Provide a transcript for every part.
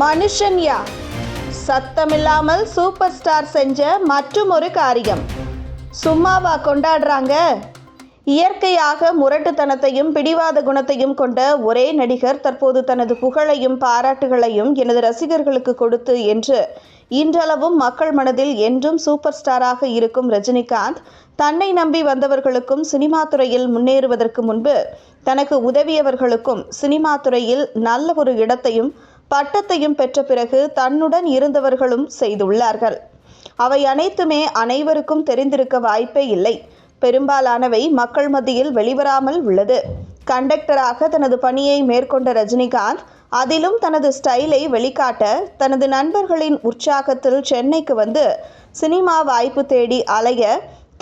மனுஷன் சத்தமில்லாமல் super star செஞ்ச மற்றும் ஒரு காரியம். சும்மாவா கொண்டாடுறாங்க? இயற்கையாக முரட்டுத்தனத்தையும் பிடிவாத குணத்தையும் கொண்ட ஒரே நடிகர் தற்போது தனது புகழையும் பாராட்டுகளையும் எனது ரசிகர்களுக்கு கொடுத்து என்று இன்றளவும் மக்கள் மனதில் என்றும் சூப்பர் ஸ்டாராக இருக்கும் ரஜினிகாந்த் தன்னை நம்பி வந்தவர்களுக்கும் சினிமா துறையில் முன்னேறுவதற்கு முன்பு தனக்கு உதவியவர்களுக்கும் சினிமா துறையில் நல்ல ஒரு இடத்தையும் பட்டத்தையும் பெற்ற பிறகு தன்னுடன் இருந்தவர்களும் செய்துள்ளார்கள். அவை அனைத்துமே அனைவருக்கும் தெரிந்திருக்க வாய்ப்பே இல்லை. பெரும்பாலானவை மக்கள் மத்தியில் வெளிவராமல் உள்ளது. கண்டக்டராக தனது பணியை மேற்கொண்ட ரஜினிகாந்த் அதிலும் தனது ஸ்டைலை வெளிக்காட்ட தனது நண்பர்களின் உற்சாகத்தில் சென்னைக்கு வந்து சினிமா வாய்ப்பு தேடி அலைய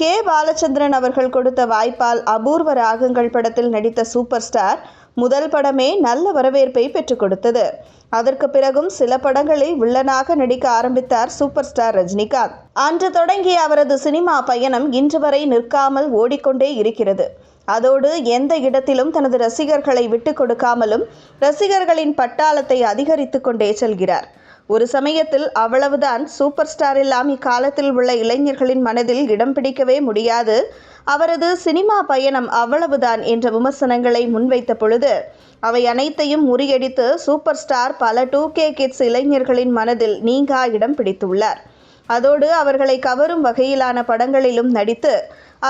கே. பாலச்சந்திரன் அவர்கள் கொடுத்த வாய்ப்பால் அபூர்வ ராகங்கள் படத்தில் நடித்த சூப்பர் ஸ்டார் முதல் படமே நல்ல வரவேற்பை பெற்றுக் கொடுத்தது. அதற்கு பிறகும் சில படங்களில் வில்லனாக நடிக்க ஆரம்பித்தார் சூப்பர் ஸ்டார் ரஜினிகாந்த். அன்று தொடங்கிய அவரது சினிமா பயணம் இன்று வரை நிற்காமல் ஓடிக்கொண்டே இருக்கிறது. அதோடு எந்த இடத்திலும் தனது ரசிகர்களை விட்டு கொடுக்காமலும் ரசிகர்களின் பட்டாளத்தை அதிகரித்து கொண்டே செல்கிறார். ஒரு சமயத்தில் அவ்வளவுதான் சூப்பர் ஸ்டார் எல்லாம் இக்காலத்தில் உள்ள இளைஞர்களின் மனதில் இடம் பிடிக்கவே முடியாது. அவரது சினிமா பயணம் அவ்வளவுதான் என்ற விமர்சனங்களை முன்வைத்த பொழுது அவை அனைத்தையும் முறியடித்து சூப்பர் ஸ்டார் பல டூ கே கிட்ஸ் இளைஞர்களின் மனதில் நீங்கா இடம் பிடித்துள்ளார். அதோடு அவர்களை கவரும் வகையிலான படங்களிலும் நடித்து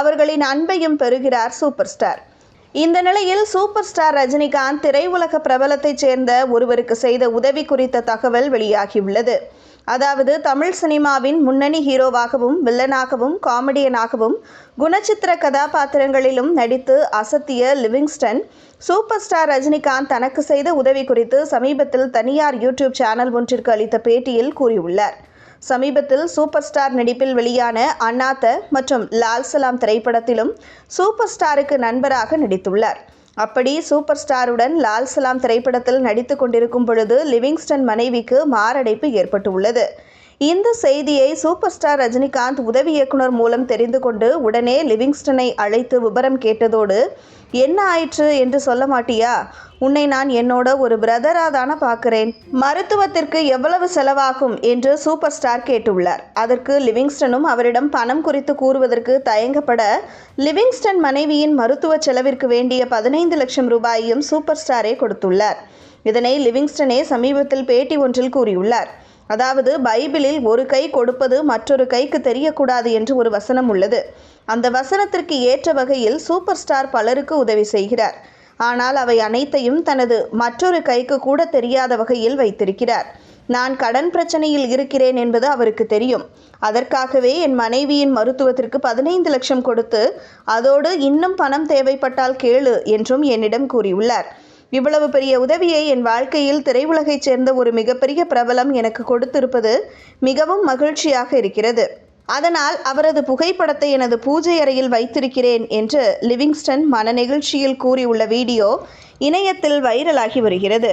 அவர்களின் அன்பையும் பெறுகிறார் சூப்பர் ஸ்டார். இந்த நிலையில் சூப்பர் ஸ்டார் ரஜினிகாந்த் திரையுலக பிரபலத்தைச் சேர்ந்த ஒருவருக்கு செய்த உதவி குறித்த தகவல் வெளியாகியுள்ளது. அதாவது தமிழ் சினிமாவின் முன்னணி ஹீரோவாகவும் வில்லனாகவும் காமெடியனாகவும் குணச்சித்திர கதாபாத்திரங்களிலும் நடித்து அசத்திய லிவிங்ஸ்டன் சூப்பர் ஸ்டார் ரஜினிகாந்த் தனக்கு செய்த உதவி குறித்து சமீபத்தில் தனியார் யூடியூப் சேனல் ஒன்றிற்கு அளித்த பேட்டியில் கூறியுள்ளார். சமீபத்தில் சூப்பர் ஸ்டார் நடிப்பில் வெளியான அண்ணாத்த மற்றும் லால் சலாம் திரைப்படத்திலும் சூப்பர் ஸ்டாருக்கு நண்பராக நடித்துள்ளார். அப்படி சூப்பர் ஸ்டாருடன் லால் சலாம் திரைப்படத்தில் நடித்து கொண்டிருக்கும் பொழுது லிவிங்ஸ்டன் மனைவிக்கு மாரடைப்பு ஏற்பட்டுள்ளது. இந்த செய்தியை சூப்பர் ஸ்டார் ரஜினிகாந்த் உதவி இயக்குனர் மூலம் தெரிந்து கொண்டு உடனே லிவிங்ஸ்டனை அழைத்து விபரம் கேட்டதோடு என்ன ஆயிற்று என்று சொல்ல மாட்டியா? உன்னை நான் என்னோட ஒரு பிரதரா தானே பார்க்கிறேன். மருத்துவத்திற்கு எவ்வளவு செலவாகும்? என்று சூப்பர் ஸ்டார் கேட்டுள்ளார். அதற்கு லிவிங்ஸ்டனும் அவரிடம் பணம் குறித்து கூறுவதற்கு தயங்கப்பட லிவிங்ஸ்டன் மனைவியின் மருத்துவ செலவிற்கு வேண்டிய பதினைந்து லட்சம் ரூபாயையும் சூப்பர் ஸ்டாரே கொடுத்துள்ளார். இதனை லிவிங்ஸ்டனே சமீபத்தில் பேட்டி ஒன்றில் கூறியுள்ளார். அதாவது பைபிளில் ஒரு கை கொடுப்பது மற்றொரு கைக்கு தெரியக்கூடாது என்று ஒரு வசனம் உள்ளது. அந்த வசனத்திற்கு ஏற்ற வகையில் சூப்பர் ஸ்டார் பலருக்கு உதவி செய்கிறார். ஆனால் அவை அனைத்தையும் தனது மற்றொரு கைக்கு கூட தெரியாத வகையில் வைத்திருக்கிறார். நான் கடன் பிரச்சனையில் இருக்கிறேன் என்பது அவருக்கு தெரியும். அதற்காகவே என் மனைவியின் மருத்துவத்திற்கு பதினைந்து லட்சம் கொடுத்து அதோடு இன்னும் பணம் தேவைப்பட்டால் கேளு என்றும் என்னிடம் கூறியுள்ளார். இவ்வளவு பெரிய உதவியை என் வாழ்க்கையில் திரையுலகைச் சேர்ந்த ஒரு மிகப்பெரிய பிரபலம் எனக்கு கொடுத்திருப்பது மிகவும் மகிழ்ச்சியாக இருக்கிறது. அதனால் அவரது புகைப்படத்தை எனது பூஜை அறையில் வைத்திருக்கிறேன் என்று லிவிங்ஸ்டன் மன நெகிழ்ச்சியில் கூறியுள்ள வீடியோ இணையத்தில் வைரலாகி வருகிறது.